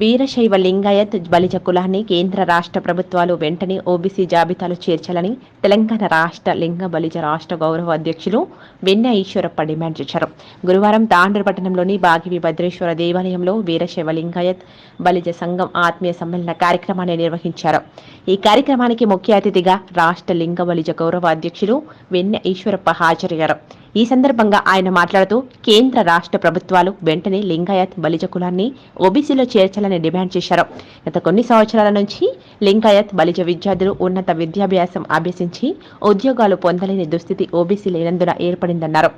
వీరశైవ లింగాయత్ బలిజ కులాన్ని కేంద్ర రాష్ట్ర ప్రభుత్వాలు వెంటనే ఓబీసీ జాబితాలో చేర్చాలని తెలంగాణ రాష్ట్ర లింగ బలిజ రాష్ట్ర గౌరవ అధ్యక్షులు వెన్న ఈశ్వరప్ప డిమాండ్ చేశారు. గురువారం తాండూరు పట్టణంలోని బాగివి భద్రేశ్వర దేవాలయంలో వీరశైవ లింగాయత్ బలిజ సంఘం ఆత్మీయ సమ్మేళన కార్యక్రమాన్ని నిర్వహించారు. ఈ కార్యక్రమానికి ముఖ్య అతిథిగా రాష్ట్ర లింగ బలిజ గౌరవ అధ్యక్షులు వెన్న ఈశ్వరప్ప హాజరయ్యారు. ఈ సందర్భంగా ఆయన మాట్లాడుతూ కేంద్ర రాష్ట్ర ప్రభుత్వాలు వెంటనే లింగాయత్ బలిజ కులాన్ని ఓబీసీలో చేర్చాలని డిమాండ్ చేశారు. గత కొన్ని సంవత్సరాల నుంచి లింగాయత్ బలిజ విద్యార్థులు ఉన్నత విద్యాభ్యాసం అభ్యసించి ఉద్యోగాలు పొందలేని దుస్థితి ఓబీసీ లేనందున ఏర్పడిందన్నారు.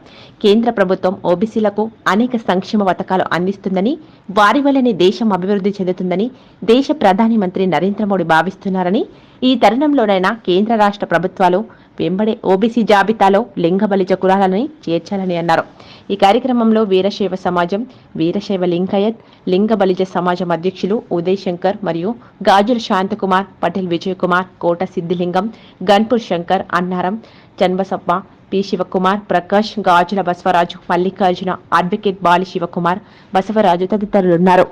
కేంద్ర ప్రభుత్వం ఓబీసీలకు అనేక సంక్షేమ పథకాలు అందిస్తుందని వారి వల్లనే దేశం అభివృద్ధి చెందుతుందని దేశ ప్రధాని మంత్రి నరేంద్ర మోడీ భావిస్తున్నారని ఈ తరుణంలోనైనా కేంద్ర రాష్ట్ర ప్రభుత్వాలు వెంబడే ఓబీసీ జాబితాలో లింగబలిజ కులాలని చేర్చాలని అన్నారు. ఈ కార్యక్రమంలో వీరశైవ సమాజం వీరశైవ లింకయత్ లింగబలిజ సమాజం అధ్యక్షులు ఉదయ్ శంకర్ మరియు గాజుల శాంతకుమార్ పటేల్ విజయ్ కుమార్ కోట సిద్ధిలింగం గన్పూర్ శంకర్ అన్నారం చన్బసప్ప పి శివకుమార్ ప్రకాష్ గాజుల బసవరాజు మల్లికార్జున అడ్వకేట్ బాలి శివకుమార్ బసవరాజు తదితరులున్నారు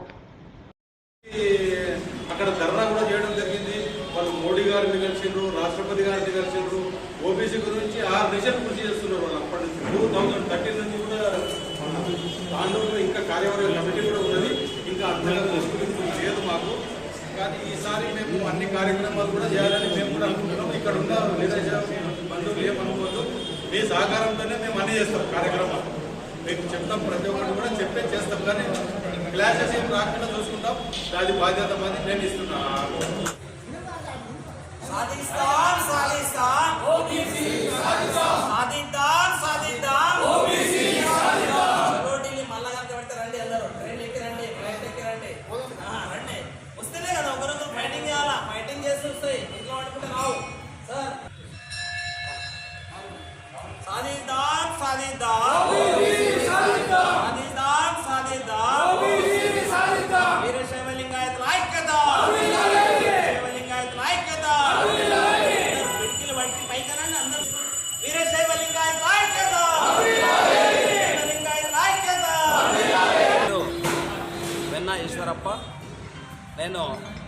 అక్కడ ధర్నా కూడా చేయడం జరిగింది వాళ్ళు మోడీ గారిని కలిసిండ్రు రాష్ట్రపతి గారిని కలిసిండ్రు ఓబీసీ గురించి కృషి చేస్తున్నారు వాళ్ళు అప్పటి నుంచి. టూ థౌజండ్ థర్టీన్ నుంచి కూడా తాండూరులో ఇంకా కార్యవర్గ కమిటీ కూడా ఉన్నది. ఇంకా అంతగా గుర్తింపు లేదు మాకు. కానీ ఈసారి మేము అన్ని కార్యక్రమాలు కూడా చేయాలని మేము కూడా అనుకుంటున్నాం. ఇక్కడ ఉన్న లీడర్షిప్ బంధువులు ఏమనుకోవద్దు. మీ సహకారంతోనే మేము అన్ని చేస్తాం కార్యక్రమాలు. మీకు చెప్తాం ప్రతి ఒక్కరు కూడా చెప్పే చేస్తాం. కానీ క్లాసెస్ ఏం రాకుండా చూసుకుంటాం. దాని బాధ్యత మాది. నేను ఇస్తున్నాను నేను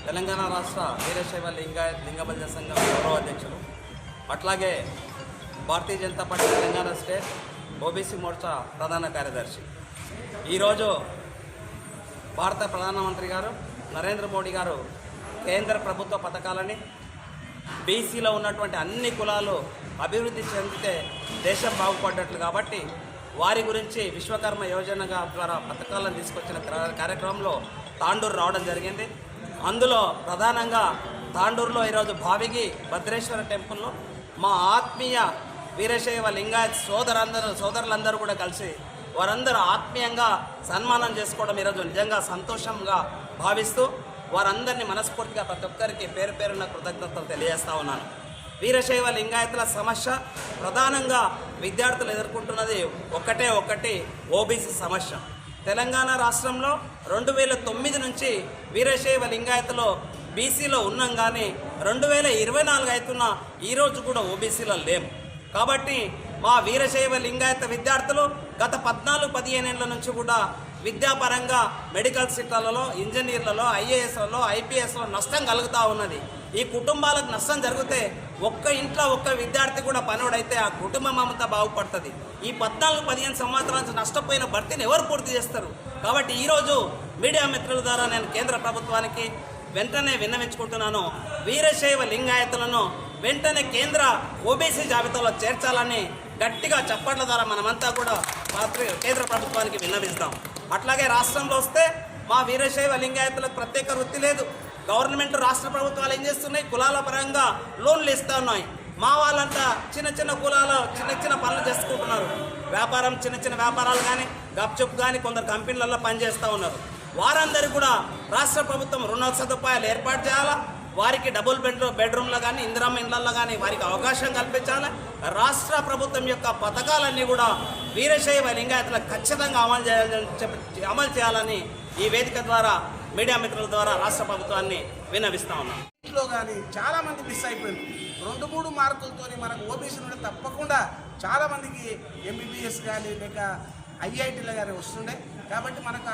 తెలంగాణ రాష్ట్ర వీరశైవ లింగ లింగబల్జ సంఘం గౌరవ అధ్యక్షులు అట్లాగే Bharatiya Janata party Telangana state OBC Morcha ప్రధాన కార్యదర్శి. ఈరోజు భారత ప్రధానమంత్రి గారు నరేంద్ర మోడీ గారు కేంద్ర ప్రభుత్వ పథకాలని బీసీలో ఉన్నటువంటి అన్ని కులాలు అభివృద్ధి చెందితే దేశం బాగుపడ్డట్లు కాబట్టి వారి గురించి విశ్వకర్మ యోజనగా ద్వారా పథకాలను తీసుకొచ్చిన కార్యక్రమంలో తాండూరు రావడం జరిగింది. అందులో ప్రధానంగా తాండూరులో ఈరోజు భావిగి భద్రేశ్వర టెంపుల్లో మా ఆత్మీయ వీరశైవ లింగాయత్ సోదరందరూ సోదరులందరూ కూడా కలిసి వారందరూ ఆత్మీయంగా సన్మానం చేసుకోవడం ఈరోజు నిజంగా సంతోషంగా భావిస్తూ వారందరినీ మనస్ఫూర్తిగా ప్రతి ఒక్కరికి పేరు పేరున కృతజ్ఞతలు తెలియజేస్తా ఉన్నాను. వీరశైవ లింగాయతుల సమస్య ప్రధానంగా విద్యార్థులు ఎదుర్కొంటున్నది ఒకటే ఒకటి ఓబీసీ సమస్య. తెలంగాణ రాష్ట్రంలో రెండు వేల తొమ్మిది నుంచి వీరశైవ లింగాయతలో బీసీలో ఉన్నాం కానీ రెండు వేల ఇరవై నాలుగు అవుతున్న ఈరోజు కూడా ఓబీసీలో లేము కాబట్టి మా వీరశైవ లింగాయత విద్యార్థులు గత పద్నాలుగు పదిహేను ఏళ్ళ నుంచి కూడా విద్యాపరంగా మెడికల్ సీట్లలో ఇంజనీర్లలో ఐఏఎస్లలో ఐపీఎస్లో నష్టం కలుగుతూ ఉన్నది. ఈ కుటుంబాలకు నష్టం జరిగితే ఒక్క ఇంట్లో ఒక్క విద్యార్థి కూడా పనోడైతే ఆ కుటుంబం అంతా బాగుపడుతుంది. ఈ పద్నాలుగు పదిహేను సంవత్సరాల నష్టపోయిన భర్తీని ఎవరు పూర్తి చేస్తారు? కాబట్టి ఈరోజు మీడియా మిత్రుల ద్వారా నేను కేంద్ర ప్రభుత్వానికి వెంటనే విన్నవించుకుంటున్నాను. వీరశైవ లింగాయతులను వెంటనే కేంద్ర ఓబీసీ జాబితాలో చేర్చాలని గట్టిగా చప్పట్ల ద్వారా మనమంతా కూడా పాత్ర- కేంద్ర ప్రభుత్వానికి విన్నవిస్తాం. అట్లాగే రాష్ట్రంలో వస్తే మా వీరశైవ లింగాయతులకు ప్రత్యేక వృత్తి లేదు. గవర్నమెంట్ రాష్ట్ర ప్రభుత్వాలు ఏం చేస్తున్నాయి? కులాల పరంగా లోన్లు ఇస్తూ ఉన్నాయి. మా వాళ్ళంతా చిన్న చిన్న కులాలు చిన్న చిన్న పనులు చేసుకుంటున్నారు. వ్యాపారం చిన్న చిన్న వ్యాపారాలు కానీ గప్చుప్ కానీ కొందరు కంపెనీలలో పనిచేస్తూ ఉన్నారు. వారందరికీ కూడా రాష్ట్ర ప్రభుత్వం రుణ సదుపాయాలు ఏర్పాటు చేయాలా? వారికి డబుల్ బెడ్రూమ్ బెడ్రూమ్లో కానీ ఇందిరమ్మ ఇళ్ళలో కానీ వారికి అవకాశం కల్పించాలి? రాష్ట్ర ప్రభుత్వం యొక్క పథకాలన్నీ కూడా వీరశైవ లింగాయతులకు ఖచ్చితంగా అమలు చేయాలని చెప్పి అమలు చేయాలని ఈ వేదిక ద్వారా మీడియా మిత్రుల ద్వారా రాష్ట్ర ప్రభుత్వాన్ని విన్నవిస్తా ఉన్నాం. ఇంట్లో కానీ చాలా మంది మిస్ అయిపోయింది రెండు మూడు మార్కులతో మనకు ఓబీసీ నుండి తప్పకుండా చాలా మందికి ఎంబీబీఎస్ కానీ లేక ఐఐటీలో కానీ వస్తుండే. కాబట్టి మనకు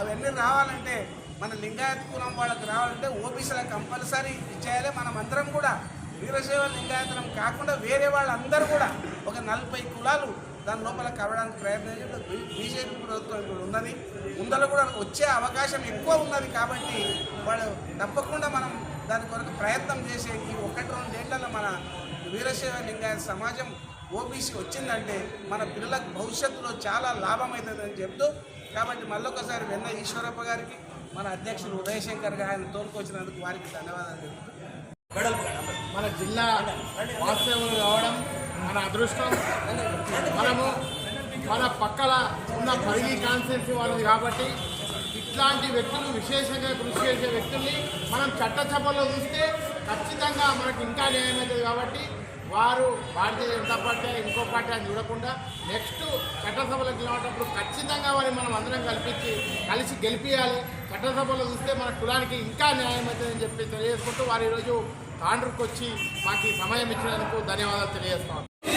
అవన్నీ రావాలంటే మన లింగాయత్ కులం వాళ్ళకి రావాలంటే ఓబీసీలకు కంపల్సరీ ఇచ్చేయాలి. మనం అందరం కూడా వీరశైవ లింగాయతనం కాకుండా వేరే వాళ్ళందరూ కూడా ఒక నలభై కులాలు దాని లోపల కలవడానికి ప్రయత్నం చేసి బీజేపీ ప్రభుత్వం ఇప్పుడు ఉన్నది. ముందర కూడా వచ్చే అవకాశం ఎక్కువ ఉన్నది కాబట్టి వాళ్ళు తప్పకుండా మనం దాని కొరకు ప్రయత్నం చేసే ఈ ఒకటి రెండేళ్ళలో మన వీరశైవ లింగాయత సమాజం ఓబీసీ వచ్చిందంటే మన పిల్లలకు భవిష్యత్తులో చాలా లాభం అవుతుందని చెప్తూ కాబట్టి మళ్ళొకసారి వెన్న ఈశ్వరప్ప గారికి మన అధ్యక్షులు ఉదయశంకర్ గారు ఆయన తోలుకొచ్చినందుకు వారికి ధన్యవాదాలు చెప్తూ మన జిల్లా వాస్తవం కావడం మన అదృష్టం. మనము మన పక్కల ఉన్న పరిగి కాన్స్టిట్యూన్సీ వాళ్ళది కాబట్టి ఇట్లాంటి వ్యక్తులు విశేషంగా కృషి చేసే వ్యక్తుల్ని మనం చట్టసభలో చూస్తే ఖచ్చితంగా మనకు ఇంకా న్యాయం అవుతుంది కాబట్టి వారు భారతీయ జనతా పార్టీ ఇంకో పార్టీ అని చూడకుండా నెక్స్ట్ చట్టసభలకు వెళ్ళేటప్పుడు ఖచ్చితంగా వారిని మనం అందరం కల్పించి కలిసి గెలిపించాలి చట్టసభలో చూస్తే మన కులానికి ఇంకా న్యాయం అవుతుందని చెప్పి తెలియజేసుకుంటూ వారు ఈరోజు కాండ్రుకు వచ్చి మాకు ఈ సమయం ఇచ్చినందుకు ధన్యవాదాలు తెలియజేస్తాం